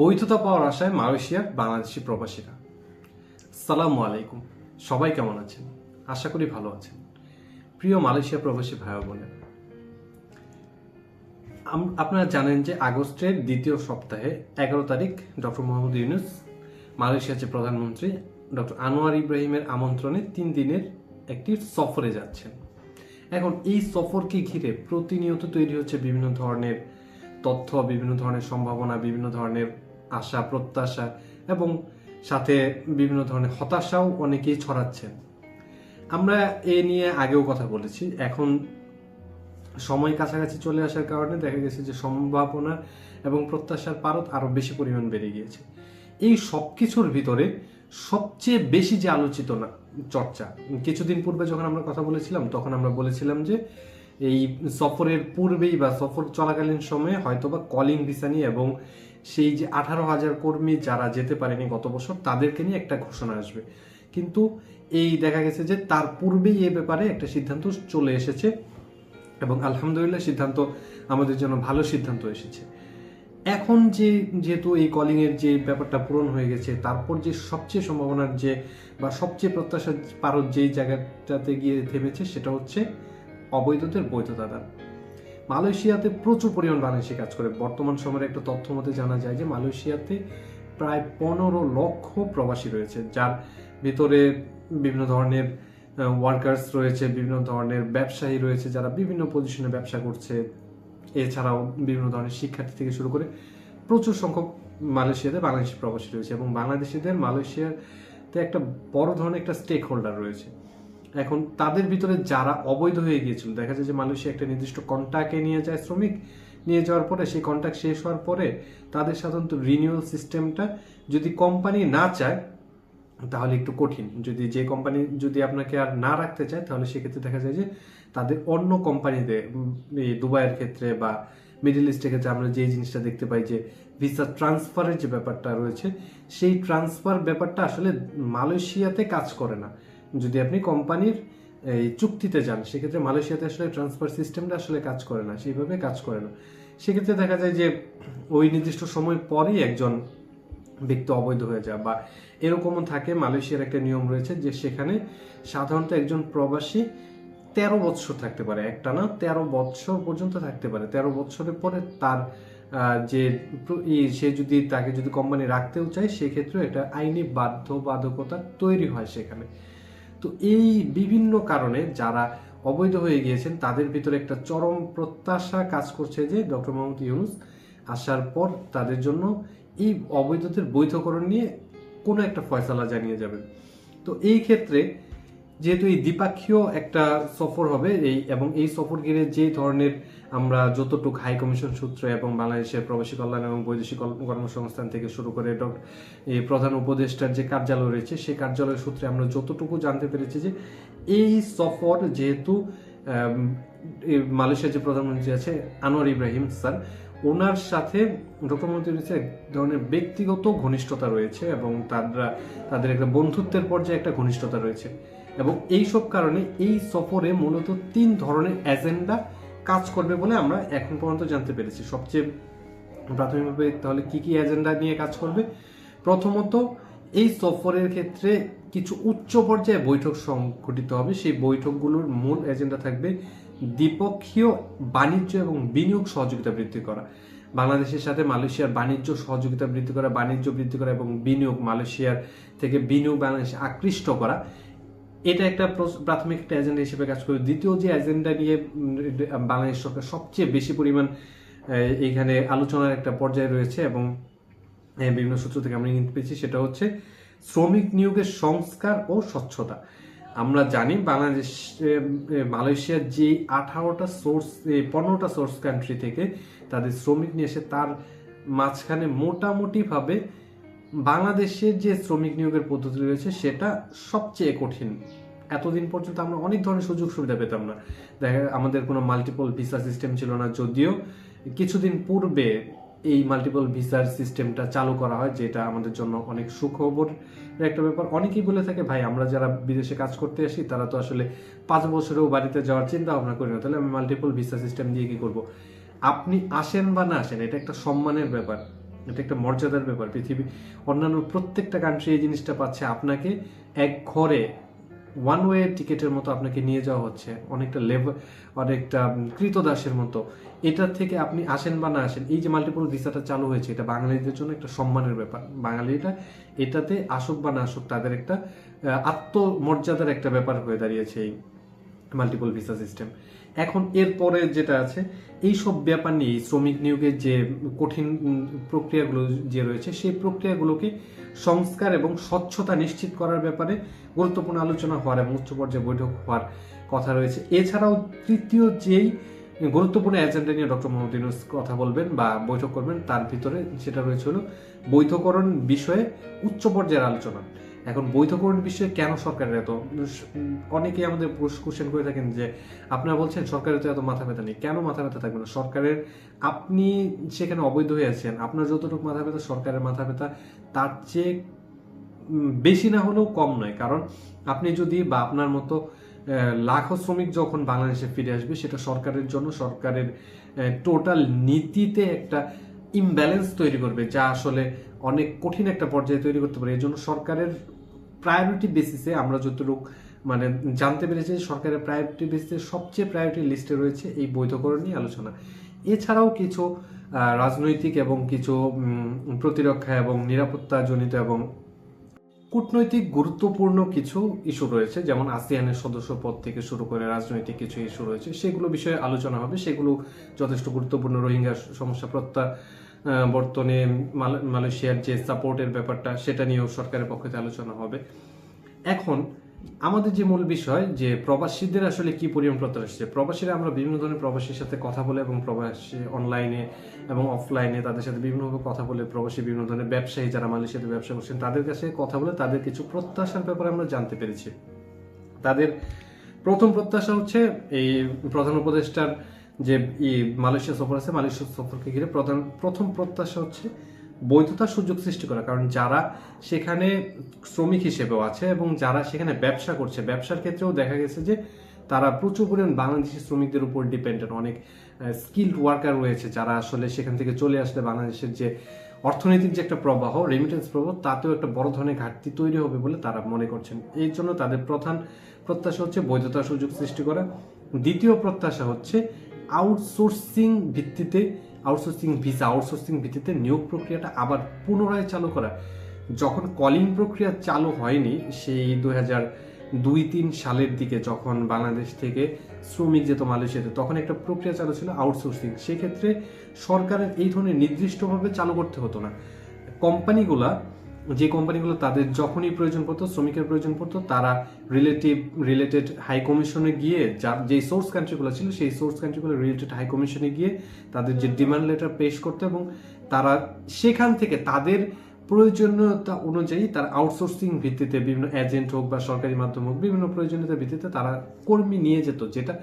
বৈধতা পাওয়ার আশায় মালয়েশিয়ার বাংলাদেশি প্রবাসীরা। সালামু আলাইকুম। সবাই কেমন আছেন? আশা করি ভালো আছেন। প্রিয় মালয়েশিয়া প্রবাসী ভাই বোনেরা আপনারা জানেন যে আগস্টের দ্বিতীয় সপ্তাহে এগারো তারিখ ডক্টর মোহাম্মদ ইউনুস মালয়েশিয়ার যে প্রধানমন্ত্রী ডক্টর আনোয়ার ইব্রাহিমের আমন্ত্রণে তিন দিনের একটি সফরে যাচ্ছেন। এখন এই সফরকে ঘিরে প্রতিনিয়ত তৈরি হচ্ছে বিভিন্ন ধরনের তথ্য, বিভিন্ন ধরনের সম্ভাবনা, বিভিন্ন ধরনের আশা, প্রত্যাশা এবং সাথে বিভিন্ন ধরনের হতাশাও অনেকেই ছড়াচ্ছেন। আমরা এ নিয়ে আগেও কথা বলেছি। এখন সময় কাছাকাছি চলে আসার কারণে দেখা গেছে যে সম্ভাবনা এবং প্রত্যাশার পারত আরও বেশি পরিমাণ বেড়ে গিয়েছে। এই সব কিছুর ভিতরে সবচেয়ে বেশি যে আলোচিত না, চর্চা, কিছুদিন পূর্বে যখন আমরা কথা বলেছিলাম, তখন আমরা বলেছিলাম যে এই সফরের পূর্বেই বা সফর চলাকালীন সময়ে হয়তোবা কলিং ভিসা নিয়ে এবং সেই যে আঠারো হাজার কর্মী যারা যেতে পারেনি গত বছর, তাদেরকে নিয়ে একটা ঘোষণা আসবে। কিন্তু এই দেখা গেছে যে তার পূর্বেই এ ব্যাপারে একটা সিদ্ধান্ত চলে এসেছে এবং আলহামদুলিল্লাহ সিদ্ধান্ত আমাদের জন্য ভালো সিদ্ধান্ত এসেছে। এখন যে যেহেতু এই কলিংয়ের যে ব্যাপারটা পূরণ হয়ে গেছে, তারপর যে সবচেয়ে সম্ভাবনার যে বা সবচেয়ে প্রত্যাশা পারত যেই জায়গাটাতে গিয়ে থেমেছে সেটা হচ্ছে অবৈধদের বৈধতা দান মালয়েশিয়াতে প্রচুর পরিমাণ বাংলাদেশি কাজ করে। বর্তমান সময়ের একটা তথ্য মতে জানা যায় যে মালয়েশিয়াতে প্রায় পনেরো লক্ষ প্রবাসী রয়েছে, যার ভিতরে বিভিন্ন ধরনের ওয়ার্কার্স রয়েছে, বিভিন্ন ধরনের ব্যবসায়ী রয়েছে, যারা বিভিন্ন পজিশনে ব্যবসা করছে। এছাড়াও বিভিন্ন ধরনের শিক্ষার্থী থেকে শুরু করে প্রচুর সংখ্যক মালয়েশিয়াতে বাংলাদেশি প্রবাসী রয়েছে এবং বাংলাদেশিদের মালয়েশিয়াতে একটা বড় ধরনের একটা স্টেক হোল্ডার রয়েছে। এখন তাদের ভিতরে যারা অবৈধ হয়ে গিয়েছিল, দেখা যায় যে মালয়েশিয়া একটা নির্দিষ্ট কন্ট্যাক্টে নিয়ে যায়, শ্রমিক নিয়ে যাওয়ার পরে, সেই কন্ট্যাক্ট শেষ হওয়ার পরে তাদের সাধারণত রিনিউয়াল সিস্টেমটা যদি কোম্পানি না চায়, তাহলে একটু কঠিন। যদি যে কোম্পানি যদি আপনাকে আর না রাখতে চায়, তাহলে সেক্ষেত্রে দেখা যায় যে তাদের অন্য কোম্পানিতে এই দুবাইয়ের ক্ষেত্রে বা মিডল ইস্টের ক্ষেত্রে আমরা যে জিনিসটা দেখতে পাই যে ভিসা ট্রান্সফারের যে ব্যাপারটা রয়েছে, সেই ট্রান্সফার ব্যাপারটা আসলে মালয়েশিয়াতে কাজ করে না। যদি আপনি কোম্পানির, এই, চুক্তিতে যান, সেক্ষেত্রে মালয়েশিয়াতে আসলে ট্রান্সফার সিস্টেমটা আসলে কাজ করে না, সেইভাবে কাজ করে না। সেক্ষেত্রে দেখা যায় যে, ওই নির্দিষ্ট সময় পরেই একজন ব্যক্তি অবৈধ হয়ে যায় বা এরকমও থাকে, মালয়েশিয়ার একটা নিয়ম রয়েছে যে সেখানে সাধারণত একজন প্রবাসী তেরো বৎসর থাকতে পারে একটা না তেরো বৎসর পর্যন্ত থাকতে পারে। তেরো বৎসরের পরে তার যে সে যদি তাকে যদি কোম্পানি রাখতেও চায় সেক্ষেত্রে এটা আইনি বাধ্যবাধকতা তৈরি হয় সেখানে। তো এই বিভিন্ন কারণে যারা অবৈধ হয়ে গিয়েছেন, তাদের ভিতরে একটা চরম প্রত্যাশা কাজ করছে যে ডক্টর মোহাম্মদ ইউনুস আসার পর তাদের জন্য এই অবৈধদের বৈধকরণ নিয়ে কোনো একটা ফয়সালা জানিয়ে যাবেন। তো এই ক্ষেত্রে যেহেতু এই দ্বিপাক্ষীয় একটা সফর হবে, এই এবং এই সফর ঘিরে যে ধরনের আমরা যতটুক হাই কমিশন সূত্র এবং বাংলাদেশের প্রবাসী কল্যাণ এবং বৈদেশিক কর্মসংস্থান থেকে শুরু করে এই প্রধান উপদেষ্টার যে কার্যালয় রয়েছে, সেই কার্যালয় সূত্রে আমরা যতটুকু জানতে পেরেছি যে এই সফর যেহেতু মালয়েশিয়ার যে প্রধানমন্ত্রী আছে, আনোয়ার ইব্রাহিম স্যার, ওনার সাথে ডক্টর মোহাম্মদ এক ধরনের ব্যক্তিগত ঘনিষ্ঠতা রয়েছে এবং তারা, তাদের একটা বন্ধুত্বের পর্যায়ে একটা ঘনিষ্ঠতা রয়েছে। এবং এই সব কারণে এই সফরে মূলত তিন ধরনের এজেন্ডা কাজ করবে বলে আমরা এখন পর্যন্ত জানতে পেরেছি। সবচেয়ে প্রাথমিকভাবে তাহলে কি কি এজেন্ডা নিয়ে কাজ করবে? প্রথমত, এই সফরের ক্ষেত্রে কিছু উচ্চ পর্যায়ে বৈঠক সংঘটিত হবে। সেই বৈঠকগুলোর মূল এজেন্ডা থাকবে দ্বিপক্ষীয় বাণিজ্য এবং বিনিয়োগ সহযোগিতা বৃদ্ধি করা। বাংলাদেশের সাথে মালয়েশিয়ার বাণিজ্য সহযোগিতা বৃদ্ধি করা, বাণিজ্য বৃদ্ধি করা এবং বিনিয়োগ মালয়েশিয়ার থেকে বিনিয়োগ বাংলাদেশে আকৃষ্ট করা। এটা একটা প্রাথমিক একটা এজেন্ডা হিসেবে কাজ করবে দ্বিতীয় যে এজেন্ডা নিয়ে বাংলাদেশ সরকার সবচেয়ে বেশি পরিমাণ এইখানে আলোচনার একটা পর্যায়ে রয়েছে এবং বিভিন্ন সূত্র থেকে আমরা ইঙ্গিত পেয়েছি, সেটা হচ্ছে শ্রমিক নিয়োগের সংস্কার ও স্বচ্ছতা। আমরা জানি বাংলাদেশ মালয়েশিয়ার যে আঠারোটা সোর্স পনেরোটা সোর্স কান্ট্রি থেকে তাদের শ্রমিক নিয়ে এসে তার মাঝখানে মোটামুটিভাবে বাংলাদেশের যে শ্রমিক নিয়োগের পদ্ধতি রয়েছে, সেটা সবচেয়ে কঠিন। এতদিন পর্যন্ত আমরা অনেক ধরনের সুযোগ সুবিধা পেতাম না। দেখা, আমাদের কোনো মাল্টিপল ভিসা সিস্টেম ছিল না, যদিও কিছুদিন পূর্বে এই মাল্টিপল ভিসার সিস্টেমটা চালু করা হয়, যেটা আমাদের জন্য অনেক সুখবর। একটা ব্যাপার, অনেকেই বলে থাকে, ভাই, আমরা যারা বিদেশে কাজ করতে আসি, তারা তো আসলে পাঁচ বছরেও বাড়িতে যাওয়ার চিন্তা ভাবনা করি না। তাহলে আমি মাল্টিপল ভিসা সিস্টেম দিয়ে কি করব? আপনি আসেন বা না আসেন, এটা একটা সম্মানের ব্যাপার। এটা একটা মর্যাদার ব্যাপার। পৃথিবী, অন্যান্য প্রত্যেকটা কান্ট্রি এই জিনিসটা পাচ্ছে। আপনাকে এক ঘরে ওয়ান ওয়ে টিকেটের মতো আপনাকে নিয়ে যাওয়া হচ্ছে। অনেকটা লেবার অনেকটা কৃতদাসের মতো। এটার থেকে আপনি আসেন বা না আসেন, এই যে মাল্টিপল ভিসাটা চালু হয়েছে, এটা বাঙালিদের জন্য একটা সম্মানের ব্যাপার। বাঙালিটা এটাতে আসুক বা না আসুক, তাদের একটা আত্মমর্যাদার একটা ব্যাপার হয়ে দাঁড়িয়েছে এই মাল্টিপল ভিসা সিস্টেম এখন এরপরে যেটা আছে এই সব ব্যাপার নিয়ে শ্রমিক নিয়োগের যে কঠিন প্রক্রিয়াগুলো যে রয়েছে, সেই প্রক্রিয়াগুলোকে সংস্কার এবং স্বচ্ছতা নিশ্চিত করার ব্যাপারে গুরুত্বপূর্ণ আলোচনা হওয়ার এবং উচ্চ পর্যায়ে বৈঠক হওয়ার কথা রয়েছে। এছাড়াও তৃতীয় যেই গুরুত্বপূর্ণ এজেন্ডা নিয়ে ডক্টর মোহাম্মদ ইউনুস কথা বলবেন বা বৈঠক করবেন, তার ভিতরে সেটা রয়েছে হলো বৈধকরণ বিষয়ে উচ্চ পর্যায়ের আলোচনা। এখন বৈধকরণ বিষয়ে কেন সরকারের এত? অনেকেই আমাদের কোশ্চেন করে থাকেন যে, আপনারা বলছেন সরকারের তো এত মাথা ব্যথা নেই। কেন মাথা ব্যথা থাকবে না? সরকারের, আপনি সেখানে অবৈধ হয়ে আছেন। আপনার যতটুকু মাথা ব্যথা, সরকারের মাথা ব্যথা, তার চেয়ে বেশি না হলেও কম নয়। কারণ আপনি যদি বা আপনার মতো লাখো শ্রমিক যখন বাংলাদেশে ফিরে আসবে, সেটা সরকারের জন্য সরকারের টোটাল নীতিতে একটা ইমব্যালেন্স তৈরি করবে, যা আসলে অনেক কঠিন একটা পর্যায়ে তৈরি করতে পারে। এই জন্য সরকারের প্রায়োরিটি বেসিসে আমরা যতটুকু মানে জানতে পেরেছি সরকারের প্রায়োরিটি বেসিসে সবচেয়ে প্রায়োরিটি লিস্টে রয়েছে এই বৈধকরণ নিয়ে আলোচনা। এছাড়াও কিছু রাজনৈতিক এবং কিছু প্রতিরক্ষা এবং নিরাপত্তাজনিত এবং কূটনৈতিক গুরুত্বপূর্ণ কিছু ইস্যু রয়েছে। যেমন আসিয়ানের সদস্য পদ থেকে শুরু করে রাজনৈতিক কিছু ইস্যু রয়েছে। সেগুলো বিষয়ে আলোচনা হবে। সেগুলো যথেষ্ট গুরুত্বপূর্ণ। রোহিঙ্গা সমস্যা প্রত্যা আহ, বর্তনে মালয়েশিয়ার যে সাপোর্টের ব্যাপারটা সেটা নিয়েও সরকারের পক্ষ থেকে আলোচনা হবে। এখন আমাদের যে মূল বিষয় যে প্রবাসীদের আসলে কি পরিমাণ প্রত্যাশা প্রবাসীরা আমরা বিভিন্ন ধরনের প্রবাসীর সাথে কথা বলে এবং প্রবাসী অনলাইনে এবং অফলাইনে তাদের সাথে বিভিন্নভাবে কথা বলে প্রবাসী বিভিন্ন ধরনের ব্যবসায়ী যারা মালয়েশিয়াতে ব্যবসা করছেন তাদের কাছে কথা বলে তাদের কিছু প্রত্যাশার ব্যাপারে আমরা জানতে পেরেছি। তাদের প্রথম প্রত্যাশা হচ্ছে এই প্রধান উপদেষ্টার যে মালয়েশিয়া সফর আছে, মালয়েশিয়া সফরকে ঘিরে প্রধান, প্রথম প্রত্যাশা হচ্ছে বৈধতার সুযোগ সৃষ্টি করা। কারণ যারা সেখানে শ্রমিক হিসেবেও আছে এবং যারা সেখানে ব্যবসা করছে, ব্যবসার ক্ষেত্রেও দেখা গেছে যে তারা প্রচুর পরিমাণ বাংলাদেশি শ্রমিকদের উপর ডিপেন্ডেন্ট অনেক স্কিল্ড ওয়ার্কার রয়েছে যারা আসলে সেখান থেকে চলে আসলে বাংলাদেশের যে অর্থনৈতিক যে একটা প্রবাহ রেমিটেন্স প্রবাহ, তাতেও একটা বড় ধরনের ঘাটতি তৈরি হবে বলে তারা মনে করছেন। এই জন্য তাদের প্রধান প্রত্যাশা হচ্ছে বৈধতার সুযোগ সৃষ্টি করা। দ্বিতীয় প্রত্যাশা হচ্ছে আউটসোর্সিং ভিত্তিতে, আউটসোর্সিং ভিসা, আউটসোর্সিং ভিত্তিতে নিয়োগ প্রক্রিয়াটা আবার পুনরায় চালু করা। যখন কলিং প্রক্রিয়া চালু হয়নি, সেই দু হাজার দুই তিন সালের দিকে যখন বাংলাদেশ থেকে শ্রমিক যেত মালয়েশিয়াতে, তখন একটা প্রক্রিয়া চালু ছিল আউটসোর্সিং। সেক্ষেত্রে সরকারের এই ধরনের নির্দিষ্টভাবে চালু করতে হতো না। কোম্পানিগুলা যে কোম্পানিগুলো তাদের যখনই প্রয়োজন পড়তো, শ্রমিকের প্রয়োজন পড়তো, তারা রিলেটিভ রিলেটেড হাই কমিশনে গিয়ে যা যেই সোর্স কান্ট্রিগুলো ছিল, সেই সোর্স কান্ট্রিগুলো রিলেটেড হাই কমিশনে গিয়ে তাদের যে ডিমান্ড লেটার পেশ করতো এবং তারা সেখান থেকে তাদের প্রয়োজনীয়তা অনুযায়ী তারা আউটসোর্সিং ভিত্তিতে বিভিন্ন এজেন্ট হোক বা সরকারি মাধ্যম হোক, বিভিন্ন প্রয়োজনীয়তার ভিত্তিতে তারা কর্মী নিয়ে যেত, যেটা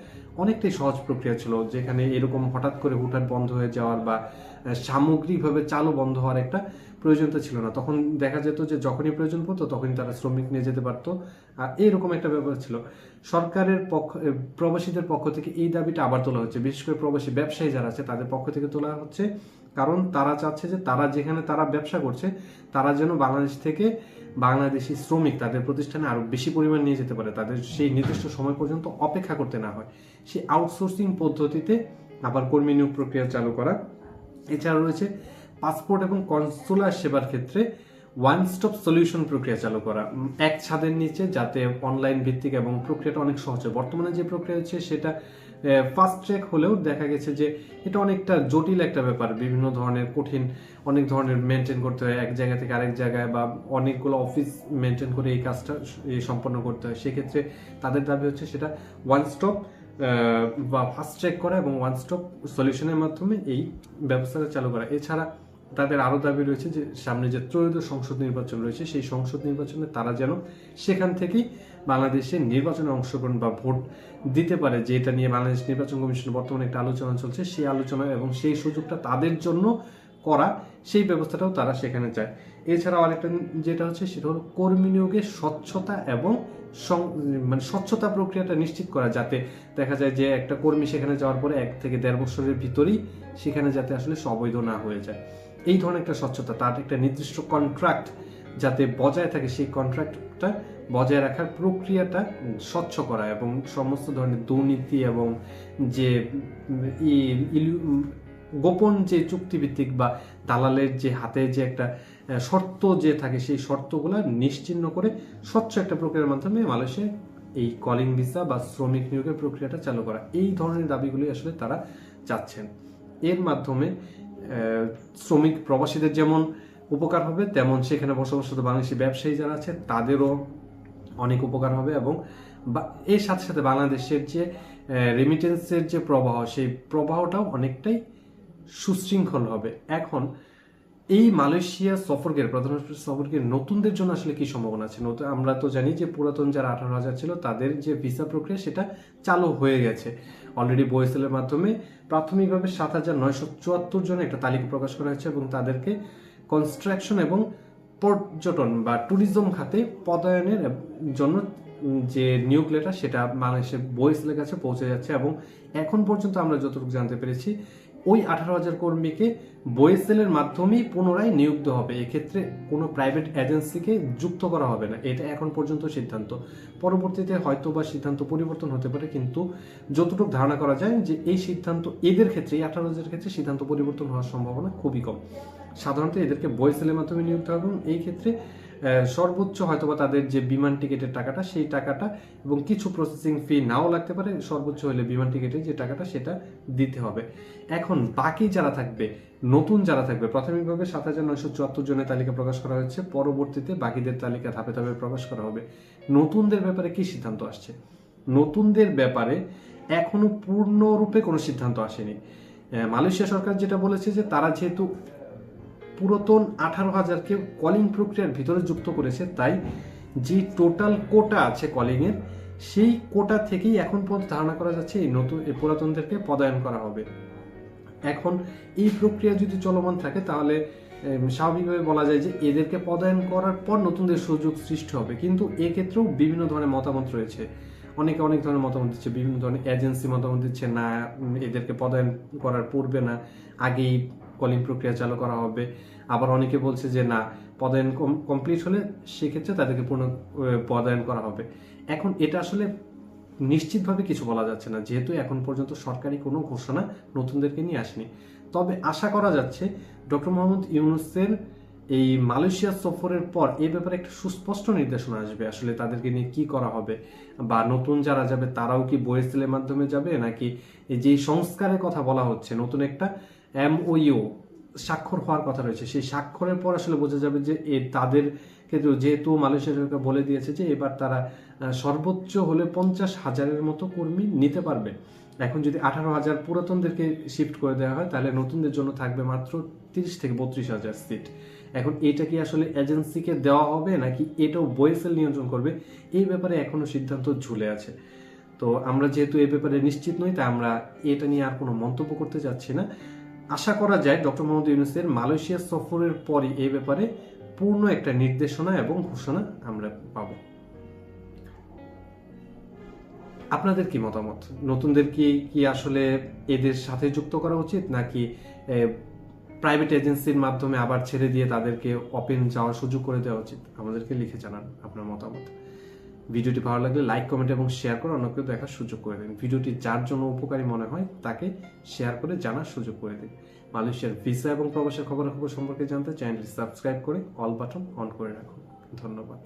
অনেকটাই সহজ প্রক্রিয়া ছিল। যেখানে এরকম হঠাৎ করে হুটহাট বন্ধ হয়ে যাওয়ার বা সামগ্রিকভাবে চালু বন্ধ হওয়ার একটা প্রয়োজনতা ছিল না। তখন দেখা যেত যে যখনই প্রয়োজন পড়তো তখনই তারা শ্রমিক নিয়ে যেতে পারতো। আর এইরকম একটা ব্যাপার ছিল। সরকারের পক্ষ প্রবাসীদের পক্ষ থেকে এই দাবিটা আবার তোলা হচ্ছে। বিশেষ করে প্রবাসী ব্যবসায়ী যারা আছে তাদের পক্ষ থেকে তোলা হচ্ছে। কারণ তারা চাচ্ছে যে তারা যেখানে তারা ব্যবসা করছে, তারা যেন বাংলাদেশ থেকে বাংলাদেশি শ্রমিক তাদের প্রতিষ্ঠানে আরও বেশি পরিমাণ নিয়ে যেতে পারে। তাদের সেই নির্দিষ্ট সময় পর্যন্ত অপেক্ষা করতে না হয়। সেই আউটসোর্সিং পদ্ধতিতে আবার কর্মী নিয়োগ প্রক্রিয়া চালু করা। এছাড়া রয়েছে পাসপোর্ট এবং কনসুলার সেবার ক্ষেত্রে ওয়ান স্টপ সলিউশন প্রক্রিয়া চালু করা। এক ছাদের নিচে যাতে অনলাইন ভিত্তিক এবং প্রক্রিয়াটা অনেক সহজ হয়। বর্তমানে যে প্রক্রিয়া হচ্ছে সেটা ফাস্ট ট্র্যাক হলেও দেখা গেছে যে এটা অনেকটা জটিল একটা ব্যাপার। বিভিন্ন ধরনের কঠিন, অনেক ধরনের মেনটেন করতে হয়। এক জায়গা থেকে আরেক জায়গায় বা অনেকগুলো অফিস মেনটেন করে এই কাজটা সম্পন্ন করতে হয়। সেক্ষেত্রে তাদের দাবি হচ্ছে সেটা ওয়ান স্টপ বা ফাস্ট ট্র্যাক করা এবং ওয়ান স্টপ সলিউশনের মাধ্যমে এই ব্যবস্থাটা চালু করা। এছাড়া তাদের আরও দাবি রয়েছে যে, সামনে যে ত্রয়োদশ সংসদ নির্বাচন রয়েছে, সেই সংসদ নির্বাচনে তারা যেন সেখান থেকেই বাংলাদেশের নির্বাচনে অংশগ্রহণ বা ভোট দিতে পারে। যে এটা নিয়ে বাংলাদেশ নির্বাচন কমিশন বর্তমানে একটা আলোচনা চলছে, সেই আলোচনা এবং সেই সুযোগটা তাদের জন্য করা, সেই ব্যবস্থাটাও তারা সেখানে চায়। এছাড়াও আরেকটা যেটা হচ্ছে, সেটা হলো কর্মী নিয়োগের স্বচ্ছতা এবং মানে স্বচ্ছতা প্রক্রিয়াটা নিশ্চিত করা, যাতে দেখা যায় যে একটা কর্মী সেখানে যাওয়ার পরে এক থেকে দেড় বছরের ভিতরেই সেখানে যাতে আসলে সে অবৈধ না হয়ে যায়। এই ধরনের একটা স্বচ্ছতা, তার একটা নির্দিষ্ট কন্ট্রাক্ট যাতে বজায় থাকে, সেই কন্ট্রাক্টটা বজায় রাখার প্রক্রিয়াটা স্বচ্ছ করা এবং সমস্ত ধরনের দুর্নীতি এবং যে গোপন যে চুক্তিভিত্তিক বা দালালের যে হাতে যে একটা শর্ত যে থাকে, সেই শর্তগুলো নিশ্চিহ্ন করে স্বচ্ছ একটা প্রক্রিয়ার মাধ্যমে মালয়েশিয়া এই কলিং ভিসা বা শ্রমিক নিয়োগের প্রক্রিয়াটা চালু করা। এই ধরনের দাবিগুলি আসলে তারা চাচ্ছেন। এর মাধ্যমে শ্রমিক প্রবাসীদের যেমন উপকার হবে, তেমন সেখানে বসবাসরত বাংলাদেশি ব্যবসায়ী যারা আছে, তাদেরও অনেক উপকার হবে এবং এর সাথে সাথে বাংলাদেশের যে রেমিটেন্সের যে প্রবাহ, সেই প্রবাহটাও অনেকটাই সুশৃঙ্খল হবে। এখন, এই মালয়েশিয়া সফরকের প্রধানমন্ত্রী সফরকের নতুনদের জন্য আসলে কি সম্ভাবনা আছে? নতুন আমরা তো জানি যে পুরাতন যারা আঠারো হাজার ছিল, তাদের যে ভিসা প্রক্রিয়া, সেটা চালু হয়ে গেছে। অলরেডি বইসেলের মাধ্যমে প্রাথমিকভাবে সাত হাজার নয়শো চুয়াত্তর জনের একটা তালিকা প্রকাশ করা হয়েছে এবং তাদেরকে কনস্ট্রাকশন এবং পর্যটন বা ট্যুরিজম খাতে পদায়নের জন্য যে নিয়োগ লেটার সেটা বাংলাদেশের বইসেলের কাছে পৌঁছে যাচ্ছে এবং এখন পর্যন্ত আমরা যতটুকু জানতে পেরেছি ওই আঠারো হাজার কর্মীকে বইসেলের মাধ্যমেই পুনরায় দেওয়া হবে। এক্ষেত্রে কোনো প্রাইভেট এজেন্সিকে যুক্ত করা হবে না। এটা এখন পর্যন্ত সিদ্ধান্ত। পরবর্তীতে হয়তো বা সিদ্ধান্ত পরিবর্তন হতে পারে, কিন্তু যতটুকু ধারণা করা যায় যে এই সিদ্ধান্ত এদের ক্ষেত্রে এই আঠারো হাজারের ক্ষেত্রে সিদ্ধান্ত পরিবর্তন হওয়ার সম্ভাবনা খুবই কম। সাধারণত এদেরকে বইসেলের মাধ্যমে দেওয়া হবে এই ক্ষেত্রে সর্বোচ্চ হয়তোবা তাদের যে বিমান টিকিটের টাকাটা, সেই টাকাটা এবং কিছু প্রসেসিং ফি নাও লাগতে পারে, সর্বোচ্চ হলে বিমান টিকিটের যে টাকাটা সেটা দিতে হবে। এখন বাকি যারা থাকবে, নতুন যারা থাকবে প্রাথমিকভাবে সাত হাজার নয়শো চুয়াত্তর জনের তালিকা প্রকাশ করা হয়েছে, পরবর্তীতে বাকিদের তালিকা ধাপে ধাপে প্রকাশ করা হবে। নতুনদের ব্যাপারে কি সিদ্ধান্ত আসছে? নতুনদের ব্যাপারে এখনও পূর্ণরূপে কোনো সিদ্ধান্ত আসেনি। মালয়েশিয়া সরকার যেটা বলেছে যে তারা যেহেতু পুরাতন আঠারো হাজারকে কলিং প্রক্রিয়ার ভিতরে যুক্ত করেছে, তাই যে টোটাল কোটা আছে কলিংয়ের সেই কোটা থেকেই এখন পর্যন্ত ধারণা করা যাচ্ছে এই নতুন, এই পুরাতনদেরকে পদায়ন করা হবে। এখন এই প্রক্রিয়া যদি চলমান থাকে, তাহলে স্বাভাবিকভাবে বলা যায় যে এদেরকে পদায়ন করার পর নতুনদের সুযোগ সৃষ্টি হবে। কিন্তু এক্ষেত্রেও বিভিন্ন ধরনের মতামত রয়েছে। অনেকে অনেক ধরনের মতামত দিচ্ছে, বিভিন্ন ধরনের এজেন্সি মতামত দিচ্ছে, না, এদেরকে পদায়ন করার পূর্বে না, আগেই কলিং প্রক্রিয়া চালু করা হবে। আবার অনেকে বলছে যে না পদায়ন কমপ্লিট হলে সেক্ষেত্রে তাদেরকে আহ, পদায়ন করা হবে। এখন এটা আসলে নিশ্চিতভাবে কিছু বলা যাচ্ছে না। যেহেতু এখন পর্যন্ত সরকারি কোনো ঘোষণা নতুনদেরকে নিয়ে আসেনি। তবে আশা করা যাচ্ছে ডক্টর মোহাম্মদ ইউনুসের এই মালয়েশিয়া সফরের পর এই ব্যাপারে একটা সুস্পষ্ট নির্দেশনা আসবে আসলে তাদেরকে নিয়ে কি করা হবে বা নতুন যারা যাবে তারাও কি বয়েসেলের মাধ্যমে যাবে? নাকি যে সংস্কারের কথা বলা হচ্ছে নতুন একটা এমওইও স্বাক্ষর হওয়ার কথা রয়েছে। সেই স্বাক্ষরের পর আসলে বোঝা যাবে যে এ তাদের ক্ষেত্রে যেহেতু মালয়েশিয়া সরকার বলে দিয়েছে যে এবার তারা সর্বোচ্চ হলে পঞ্চাশ হাজারের মতো কর্মী নিতে পারবে। এখন যদি আঠারো হাজার পুরাতনদেরকে শিফট করে দেওয়া হয়, তাহলে নতুনদের জন্য থাকবে মাত্র তিরিশ থেকে বত্রিশ হাজার সিট এখন এটা কি আসলে এজেন্সিকে দেওয়া হবে নাকি এটাও বয়েসেল নিয়ন্ত্রণ করবে? এই ব্যাপারে এখনও সিদ্ধান্ত ঝুলে আছে। তো আমরা যেহেতু এই ব্যাপারে নিশ্চিত নই তাই আমরা এটা নিয়ে আর কোনো মন্তব্য করতে চাচ্ছি না। আশা করা যায় ডক্টর মোহাম্মদ ইউনুসের মালয়েশিয়া সফরের পরই এই ব্যাপারে পূর্ণ একটা নির্দেশনা এবং ঘোষণা আমরা পাব। আপনাদের কি মতামত? নতুনদের কি কি আসলে এদের সাথে যুক্ত করা উচিত নাকি প্রাইভেট এজেন্সির মাধ্যমে আবার ছেড়ে দিয়ে তাদেরকে ওপেন যাওয়ার সুযোগ করে দেওয়া উচিত? আমাদেরকে লিখে জানান আপনার মতামত। ভিডিওটি ভালো লাগলে লাইক কমেন্ট এবং শেয়ার করে অন্যকে দেখার সুযোগ করে দিন। ভিডিওটি যার জন্য উপকারী মনে হয়, তাকে শেয়ার করে জানার সুযোগ করে দিন। মালয়েশিয়ার ভিসা এবং প্রবাসের খবরাখবর সম্পর্কে জানতে চ্যানেলটি সাবস্ক্রাইব করে অল বাটন অন করে রাখুন। ধন্যবাদ।